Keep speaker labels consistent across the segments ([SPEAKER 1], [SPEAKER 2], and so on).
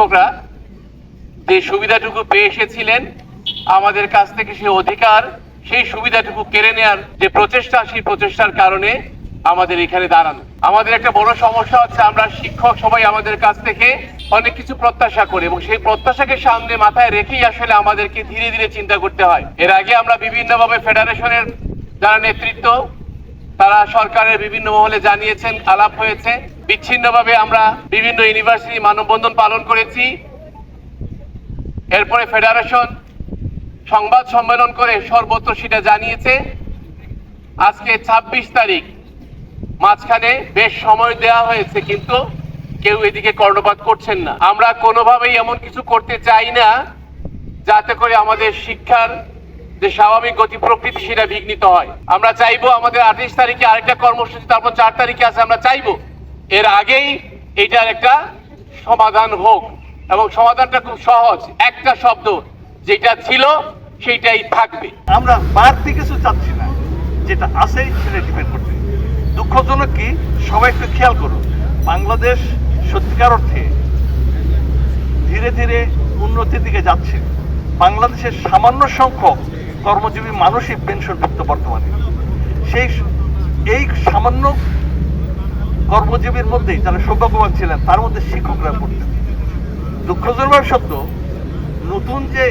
[SPEAKER 1] শিক্ষকরা যে সুবিধাটুকু পেয়ে এসেছিলেন, আমাদের কাছ থেকে সেই অধিকার, সেই সুবিধাটুকু কেড়ে নেওয়ার যে প্রচেষ্টা, সেই প্রচেষ্টার কারণে আমাদের এখানে দাঁড়ানো। আমাদের একটা বড় সমস্যা হচ্ছে, আমরা শিক্ষক সবাই আমাদের কাছ থেকে অনেক কিছু প্রত্যাশা করি এবং সেই প্রত্যাশাকে সামনে মাথায় রেখেই আসলে আমাদেরকে ধীরে ধীরে চিন্তা করতে হয়। এর আগে আমরা বিভিন্নভাবে ফেডারেশনের যারা নেতৃত্ব, তারা সরকারের বিভিন্ন মহলে জানিয়েছেন, আলাপ হয়েছে। বিচ্ছিন্নভাবে আমরা বিভিন্ন ইউনিভার্সিটি মানববন্ধন পালন করেছি। এরপরে ফেডারেশন সংবাদ সম্মেলন করে সর্বত্র সেটা জানিয়েছে। আজকে ২৬ তারিখ। মাঝখানে বেশ সময় দেওয়া হয়েছে, কিন্তু কেউ এদিকে কর্ণপাত করছেন না। আমরা কোনোভাবেই এমন কিছু করতে চাই না, যাতে করে আমাদের শিক্ষার যে স্বাভাবিক গতি প্রকৃতি সেটা বিঘ্নিত হয়। আমরা চাইব আমাদের আঠাশ তারিখে আরেকটা কর্মসূচি, তারপর চার তারিখে আছে, আমরা চাইব এর আগেই এটার একটা সমাধান হোক, এবং সমাধানটা খুব সহজ। একটা শব্দ যেটা ছিল, সেইটাই থাকবে।
[SPEAKER 2] আমরা বাড়তি কিছু চাচ্ছি না। যেটা আছে, সেটা ডিপেন্ড করতে দুঃখজনক কি? সবাই একটু খেয়াল করুন বাংলাদেশ সত্যিকার অর্থে ধীরে ধীরে উন্নতির দিকে যাচ্ছে। বাংলাদেশের সামান্য সংখ্যক কর্মজীবী মানুষই পেনশনভুক্ত বর্তমানে। সেই এই সামান্য কর্মজীবীর মধ্যেই যারা সৌভাগ্যবান ছিলেন, তার মধ্যে শিক্ষকরা পড়তেন। দুঃখজনক সত্য নতুন যে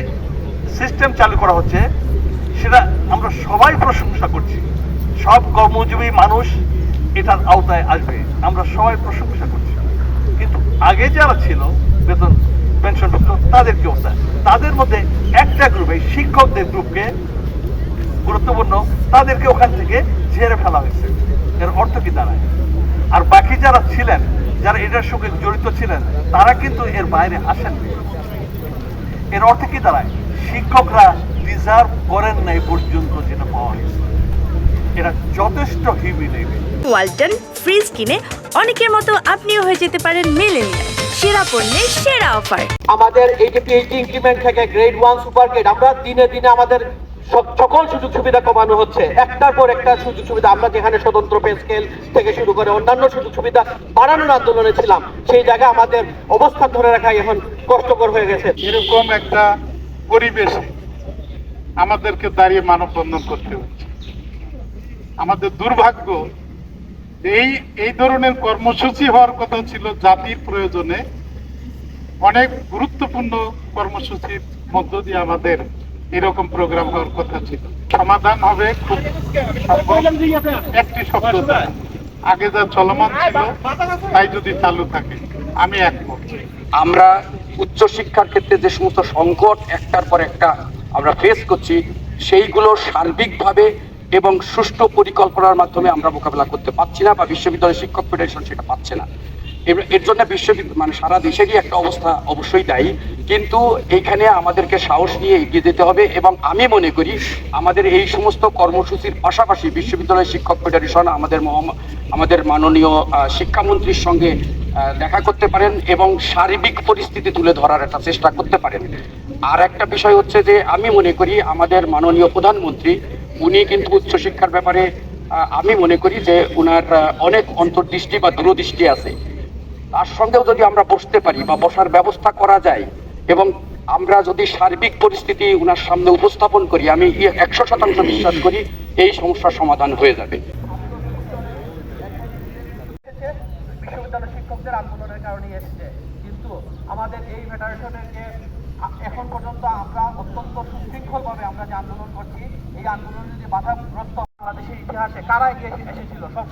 [SPEAKER 2] সিস্টেম চালু করা হচ্ছে, সেটা আমরা সবাই প্রশংসা করছি। সব কর্মজীবী মানুষ এটার আওতায় আসবে, আমরা সবাই প্রশংসা করছি। কিন্তু আগে যারা ছিল, বেতন পেনশন তাদের কি অবস্থা? তাদের মধ্যে একটা গ্রুপ শিক্ষকদের গ্রুপকে গুরুত্বপূর্ণ, তাদেরকে ওখান থেকে ঝেড়ে ফেলা হয়েছে। এর অর্থ কি দাঁড়ায়? আর বাকি যারা ছিলেন যারা এটার সঙ্গে জড়িত ছিলেন তারা কিন্তু এর বাইরে আসেননি এর অর্থ কি দাঁড়ায়? শিক্ষকরা রিজার্ভ করেন না এই পর্যন্ত যেটা পাওয়া গেছে। এটা যথেষ্ট নেবে
[SPEAKER 3] ওয়ালটন ফ্রিজ কিনে অনেকের মতো আপনিও হয়ে যেতে পারেন মিলেনিয়াল। সেরা পণ্যের সেরা অফার।
[SPEAKER 4] আমাদের এই যে পিএইচডি ইনক্রিমেন্ট থেকে গ্রেড ওয়ান সুপার গ্রেড আমরা দিনে দিনে আমাদের সকল সুযোগ সুবিধা কমানো হচ্ছে। একটার পর একটা সুযোগ সুবিধা, আমরা যেখানে স্বতন্ত্র পে স্কেল থেকে শুরু করে অন্যান্য সুযোগ সুবিধা বাড়ানোর আন্দোলনে ছিলাম, সেই জায়গায় আমাদের অবস্থান ধরে রাখা এখন কষ্টকর হয়ে গেছে।
[SPEAKER 5] এরকম একটা পরিবেশে আমাদেরকে দাঁড়িয়ে মানববন্ধন করতে হচ্ছে। আমাদের দুর্ভাগ্য, এই এই ধরনের কর্মসূচি হওয়ার কথা ছিল জাতির প্রয়োজনে। অনেক গুরুত্বপূর্ণ কর্মসূচির মধ্য দিয়ে আমাদের এরকম প্রোগ্রাম হওয়ার কথা ছিল। সমাধান হবে খুব একটি শব্দ আগে যা চলমান ছিল, তাই যদি চালু থাকে, আমি একমত।
[SPEAKER 6] আমরা উচ্চশিক্ষার ক্ষেত্রে যে সমস্ত সংকট একটার পর একটা আমরা ফেস করছি, সেইগুলো সার্বিকভাবে এবং সুষ্ঠু পরিকল্পনার মাধ্যমে আমরা মোকাবেলা করতে পারছি না বা বিশ্ববিদ্যালয় শিক্ষক ফেডারেশন সেটা পাচ্ছে না। এর- জন্য বিশ্ববিদ্যালয় মানে সারা দেশেরই একটা অবস্থা অবশ্যই দায়ী। কিন্তু এইখানে আমাদেরকে সাহস নিয়ে এগিয়ে যেতে হবে এবং আমি মনে করি আমাদের এই সমস্ত কর্মসূচির পাশাপাশি বিশ্ববিদ্যালয় শিক্ষক ফেডারেশন আমাদের আমাদের মাননীয় শিক্ষামন্ত্রীর সঙ্গে দেখা করতে পারেন এবং সার্বিক পরিস্থিতি তুলে ধরার একটা চেষ্টা করতে পারেন। আর একটা বিষয় হচ্ছে যে আমি মনে করি আমাদের মাননীয় প্রধানমন্ত্রী উনি কিন্তু উচ্চশিক্ষার ব্যাপারে আমি মনে করি যে আহ, অনেক অন্তর্দৃষ্টি বা দূরদৃষ্টি আছে। তার সঙ্গেও যদি আমরা বসতে পারি বা বসার ব্যবস্থা করা যায় এবং আমরা যদি সার্বিক পরিস্থিতি উনার সামনে উপস্থাপন করি, আমি একশো শতাংশ বিশ্বাস করি এই সমস্যার সমাধান হয়ে যাবে।
[SPEAKER 4] বিশ্ববিদ্যালয় শিক্ষকদের আন্দোলনের কারণে এসেছে। কিন্তু আমাদের এই ফেডারেশনের যে এখন পর্যন্ত আমরা অত্যন্ত সুশৃঙ্খলভাবে আমরা যে আন্দোলন করছি, এই আন্দোলনে যে বাধাগ্রস্ত বাংলাদেশের ইতিহাসে কারা এগিয়ে এসেছিল, সব